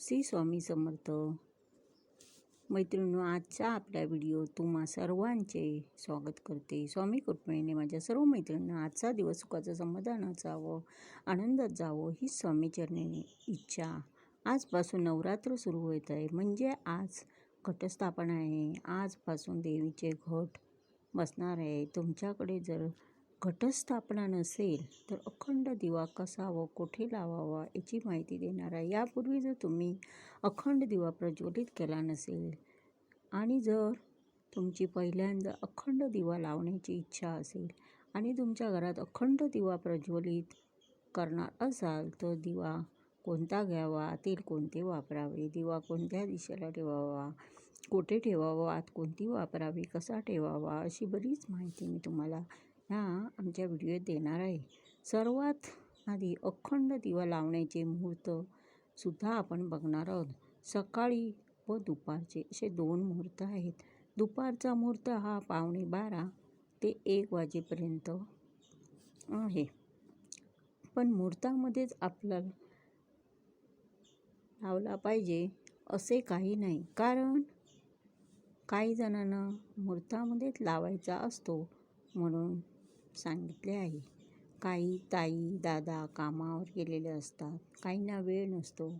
श्री स्वामी समर्थ. मैत्रिणींनो आजचा आपल्या व्हिडिओ तुम्हा सर्वांचे स्वागत करते. स्वामी कुटुंबीने माझ्या सर्व मैत्रिणींना आजचा दिवस सुखाचं समाधानात जावं आनंदात जावं ही स्वामीचरणी इच्छा. आजपासून नवरात्र सुरू होत आहे. म्हणजे आज घटस्थापना आहे. आजपासून देवीचे घट बसणार आहे. तुमच्याकडे जर घटस्थापना नसेल तर अखंड दिवा कसा व कुठे लावावा याची माहिती देणार आहे. यापूर्वी जर तुम्ही अखंड दिवा प्रज्वलित केला नसेल आणि जर तुमची पहिल्यांदा अखंड दिवा लावण्याची इच्छा असेल आणि तुमच्या घरात अखंड दिवा प्रज्वलित करणार असाल तर दिवा कोणता घ्यावा तेल कोणते वापरावे दिवा कोणत्या दिशेला ठेवावा कुठे ठेवावा आत कोणती वापरावी कसा ठेवावा अशी बरीच माहिती मी तुम्हाला ह्या आमच्या व्हिडिओत देणार आहे. सर्वात आधी अखंड दिवा लावण्याचे मुहूर्त सुद्धा आपण बघणार आहोत. सकाळी व दुपारचे असे दोन मुहूर्त आहेत. दुपारचा मुहूर्त हा पावणे बारा ते एक वाजेपर्यंत आहे. पण मुहूर्तामध्येच आपल्याला लावला पाहिजे असे काही नाही. कारण काही जणांना मुहूर्तामध्येच लावायचा असतो म्हणून सांगितले आहे. काही ताई दादा कामावर गेलेले असतात. काहींना वेळ नसतो.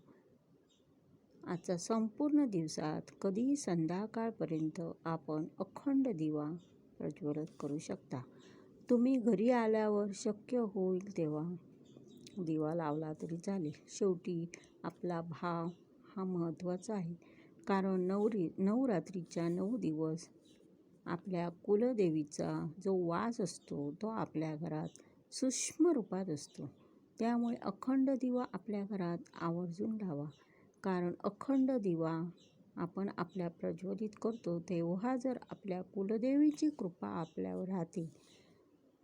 आजचा संपूर्ण दिवसात कधीही संध्याकाळपर्यंत आपण अखंड दिवा प्रज्वलित करू शकता? तुम्ही घरी आल्यावर शक्य होईल तेव्हा दिवा लावला तरी चालेल. शेवटी आपला भाव हा महत्त्वाचा आहे. कारण नवरी नवरात्रीच्या नऊ दिवस आपल्या कुलदेवीचा जो वास असतो तो आपल्या घरात सूक्ष्म रूपात असतो. त्यामुळे अखंड दिवा आपल्या घरात आवर्जून लावा कारण अखंड दिवा आपण आपल्या प्रज्वलित करतो तेव्हा जर आपल्या कुलदेवीची कृपा आपल्यावर राहते.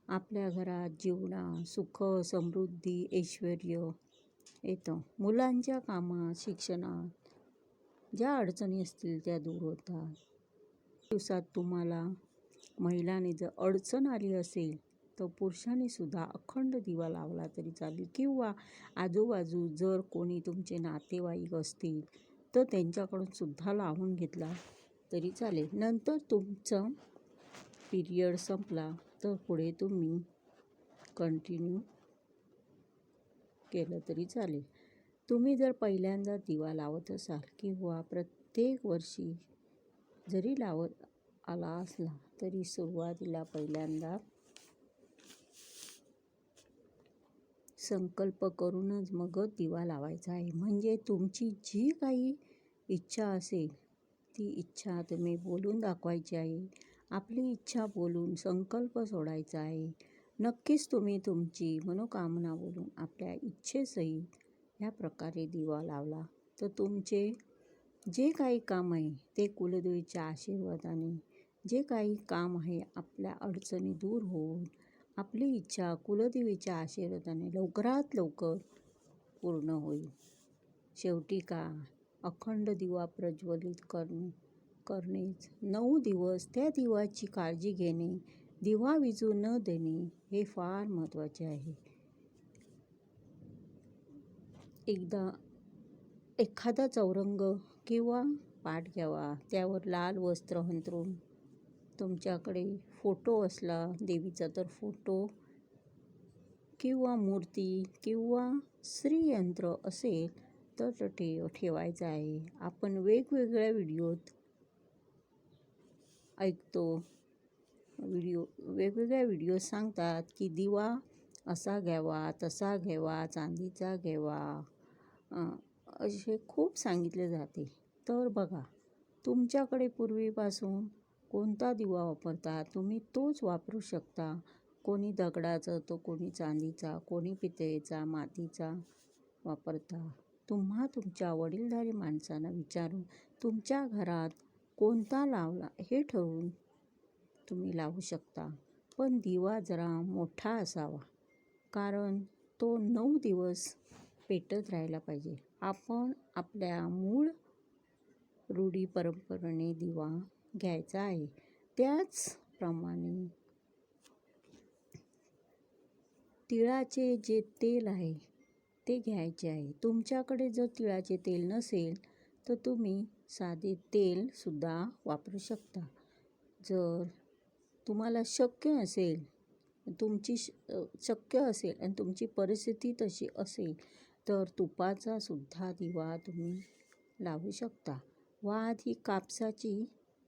आपल्या घरात जीवना सुख समृद्धी ऐश्वर येतं. मुलांच्या कामात शिक्षणात ज्या अडचणी असतील त्या दूर होतात. दिवसात तुम्हाला महिलाने जर अडचण आली असेल तर पुरुषानेसुद्धा अखंड दिवा लावला तरी चालेल. किंवा आजूबाजू जर कोणी तुमचे नातेवाईक असतील तर त्यांच्याकडून सुद्धा लावून घेतला तरी चालेल. नंतर तुमचं पिरियड संपला तर पुढे तुम्ही कंटिन्यू केलं तरी चालेल. तुम्ही जर पहिल्यांदा दिवा लावत असाल किंवा प्रत्येक वर्षी जरी लावत आला असला तरी सुरुवातीला पहिल्यांदा संकल्प करूनच मगच दिवा लावायचा आहे. म्हणजे तुमची जी काही इच्छा असेल ती इच्छा तुम्ही बोलून दाखवायची आहे. आपली इच्छा बोलून संकल्प सोडायचा आहे. नक्कीच तुम्ही तुमची मनोकामना बोलून आपल्या इच्छेसहित ह्या प्रकारे दिवा लावला तर तुमचे जे काही काम आहे ते कुलदेवीच्या आशीर्वादाने जे काही काम आहे आपल्या अडचणी दूर होऊन आपली इच्छा कुलदेवीच्या आशीर्वादाने लवकरात लवकर पूर्ण होईल. शेवटी का? अखंड दिवा प्रज्वलित करणे करणेच. नऊ दिवस त्या दिवाची काळजी घेणे दिवा विजू न देणे हे फार महत्त्वाचे आहे. एकदा एखादा चौरंग किंवा पाट घ्यावा त्यावर लाल वस्त्र अंथरून तुमच्याकडे फोटो असला देवीचा तर फोटो किंवा मूर्ती किंवा श्रीयंत्र असेल तर ठेव ठेवायचं आहे. आपण वेगवेगळ्या व्हिडिओत ऐकतो. व्हिडिओ वेगवेगळ्या व्हिडिओ सांगतात की दिवा असा घ्यावा तसा घ्यावा चांदीचा घ्यावा. असे खूप सांगितले जाते. तर बघा तुमच्याकडे पूर्वीपासून कोणता दिवा वापरता? तुम्ही तोच वापरू शकता. कोणी दगडाचा तो कोणी चांदीचा कोणी पितळेचा मातीचा वापरता. तुम्हा तुमच्या वडीलधारी माणसांना विचारून तुमच्या घरात कोणता लावला हे ठरवून तुम्ही लावू शकता. पण दिवा जरा मोठा असावा. कारण तो नऊ दिवस पेटत राहायला पाहिजे. आपण आपल्या मूळ रूढी परंपरेने दिवा घ्यायचा आहे. त्याचप्रमाणे तिळाचे जे तेल आहे ते घ्यायचे आहे. तुमच्याकडे जर तिळाचे तेल नसेल तर तुम्ही साधे तेलसुद्धा वापरू शकता. जर तुम्हाला शक्य असेल तुमची श शक्य असेल आणि तुमची परिस्थिती तशी असेल तर तुपाचा सुद्धा दिवा तुम्ही लावू शकता. वात ही कापसाची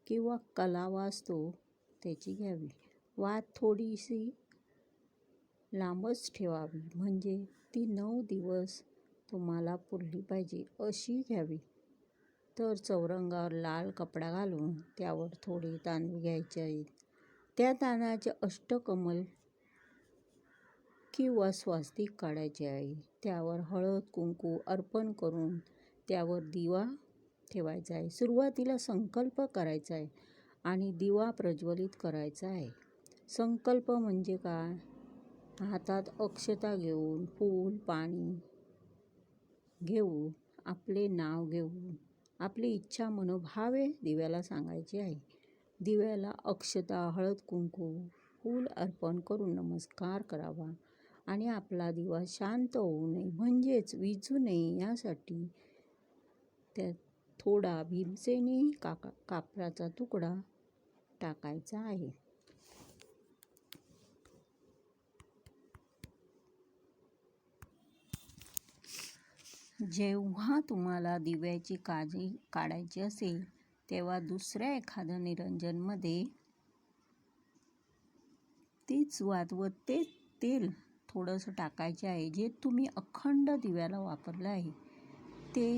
किंवा कलावा असतो त्याची घ्यावी. वात थोडीशी लांबच ठेवावी. म्हणजे ती नऊ दिवस तुम्हाला पुरली पाहिजे अशी घ्यावी. तर चौरंगावर लाल कपडा घालून त्यावर थोडे तांदूळ घ्यायचे आहेत. त्या तांदळाचे अष्टकमल किंवा स्वास्तिक काढायचे आहे. त्यावर हळद कुंकू अर्पण करून त्यावर दिवा ठेवायचा आहे. सुरुवातीला संकल्प करायचा आहे आणि दिवा प्रज्वलित करायचा आहे. संकल्प म्हणजे काय? हातात अक्षता घेऊन फूल पाणी घेऊन आपले नाव घेऊन आपली इच्छा मनोभावे दिव्याला सांगायची आहे. दिव्याला अक्षता हळद कुंकू फूल अर्पण करून नमस्कार करावा. आणि आपला दिवा शांत होऊ नये म्हणजेच विझू नये यासाठी त्यात थोडा भीमसेनी काका कापराचा तुकडा टाकायचा आहे. जेव्हा तुम्हाला दिव्याची काळजी काढायची असेल तेव्हा दुसऱ्या एखाद्या निरंजनमध्ये तीच वात व तेच तेल थोडंसं टाकायचे आहे. जे तुम्ही अखंड दिव्याला वापरलं आहे ते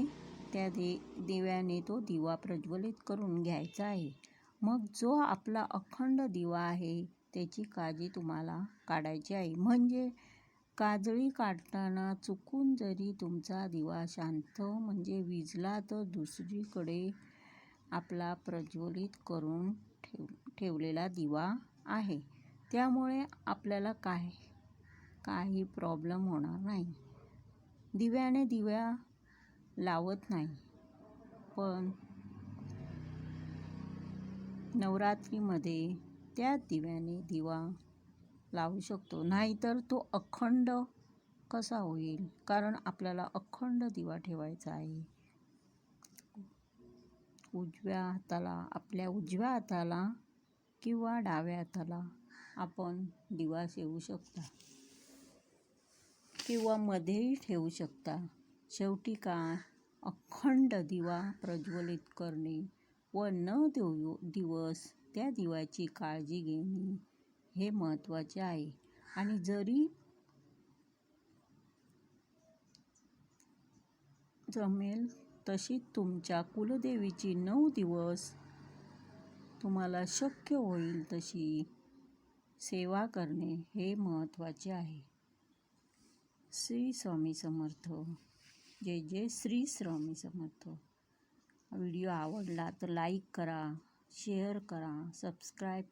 त्या दे दिव्याने तो दिवा प्रज्वलित करून घ्यायचा आहे. मग जो आपला अखंड दिवा आहे त्याची काळजी तुम्हाला काढायची आहे. म्हणजे काजळी काढताना चुकून जरी तुमचा दिवा शांत म्हणजे विजला तर दुसरीकडे आपला प्रज्वलित करून ठेव ठेवलेला दिवा आहे. त्यामुळे आपल्याला काय काही प्रॉब्लेम होणार नाही. दिव्याने दिव्या लावत नाही. पण नवरात्रीमध्ये त्या दिव्याने दिवा लावू शकतो. नाहीतर तो अखंड कसा होईल? कारण आपल्याला अखंड दिवा ठेवायचा आहे. उजव्या हाताला आपल्या उजव्या हाताला किंवा डाव्या हाताला आपण दिवा शेवू शकता. किंवा मध्येही ठेवू शकता. शेवटी काय अखंड दिवा प्रज्वलित करणे व न देऊ दिवस त्या दिव्याची काळजी घेणे हे महत्त्वाचे आहे. आणि जरी जमेल तशी तुमच्या कुलदेवीची नऊ दिवस तुम्हाला शक्य होईल तशी सेवा करणे हे महत्त्वाचे आहे. श्री स्वामी समर्थ. जय जय श्री स्वामी समर्थ. व्हिडिओ आवडला तर लाईक करा शेअर करा सबस्क्राईब